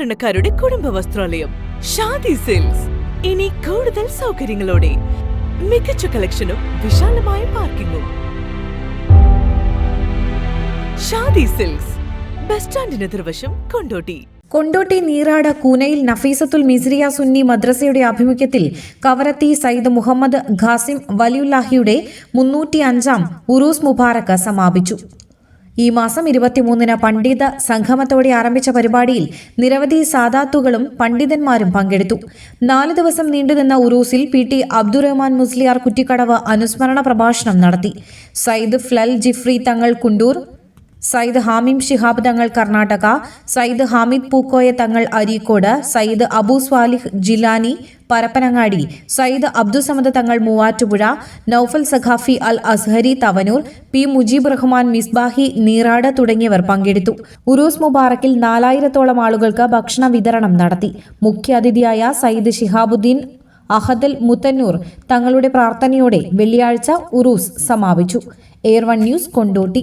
സാധാരണക്കാരുടെ കുടുംബ വസ്ത്രാലയം ഷാദി സിൽക്സ്. ഇനി കൂടുതൽ സൗകര്യങ്ങളോടെ മികച്ച കളക്ഷനും വിശാലമായ പാർക്കിങ്ങും. ഷാദി സിൽക്സ് ബസ് സ്റ്റാൻഡിന് എതിർവശം കൊണ്ടോട്ടി. കൊണ്ടോട്ടി നീറാട കൂനയിൽ നഫീസത്തുൽ മിസ്രിയ സുന്നി മദ്രസയുടെ ആഭിമുഖ്യത്തിൽ കവരത്തി സയ്യിദ് മുഹമ്മദ് ഖാസിം വലിയുല്ലാഹിയുടെ മുന്നൂറ്റി അഞ്ചാം ഉറൂസ് മുബാറക്ക സമാപിച്ചു. ഈ മാസം ഇരുപത്തിമൂന്നിന് പണ്ഡിത സംഗമത്തോടെ ആരംഭിച്ച പരിപാടിയിൽ നിരവധി സാദാത്തുകളും പണ്ഡിതന്മാരും പങ്കെടുത്തു. നാല് ദിവസം നീണ്ടുനിന്ന ഉറൂസിൽ പി ടി അബ്ദുറഹ്മാൻ മുസ്ലിയാർ കുറ്റിക്കടവ് അനുസ്മരണ പ്രഭാഷണം നടത്തി. സയ്യിദ് ഫ്ലൽ ജിഫ്രി തങ്ങൾ കുണ്ടൂർ സയ്യിദ് ഹാമിം ഷിഹാബ് തങ്ങൾ കർണാടക സയ്യിദ് ഹാമിദ് പൂക്കോയ തങ്ങൾ അരീക്കോട് സയ്യിദ് അബു സ്വാലിഹ് ജിലാനി പരപ്പനങ്ങാടി സയ്യിദ് അബ്ദുസമദ് തങ്ങൾ മൂവാറ്റുപുഴ നൌഫൽ സഖാഫി അൽ അസ്ഹരി തവനൂർ പി മുജീബ് റഹ്മാൻ മിസ്ബാഹി നീറാട് തുടങ്ങിയവർ പങ്കെടുത്തു. ഉറൂസ് മുബാറക്കിൽ നാലായിരത്തോളം ആളുകൾക്ക് ഭക്ഷണ വിതരണം നടത്തി. മുഖ്യാതിഥിയായ സയ്യിദ് ഷിഹാബുദ്ദീൻ അഹദൽ മുത്തന്നൂർ തങ്ങളുടെ പ്രാർത്ഥനയോടെ വെള്ളിയാഴ്ച ഉറൂസ് സമാപിച്ചു. Air one news Kondotty.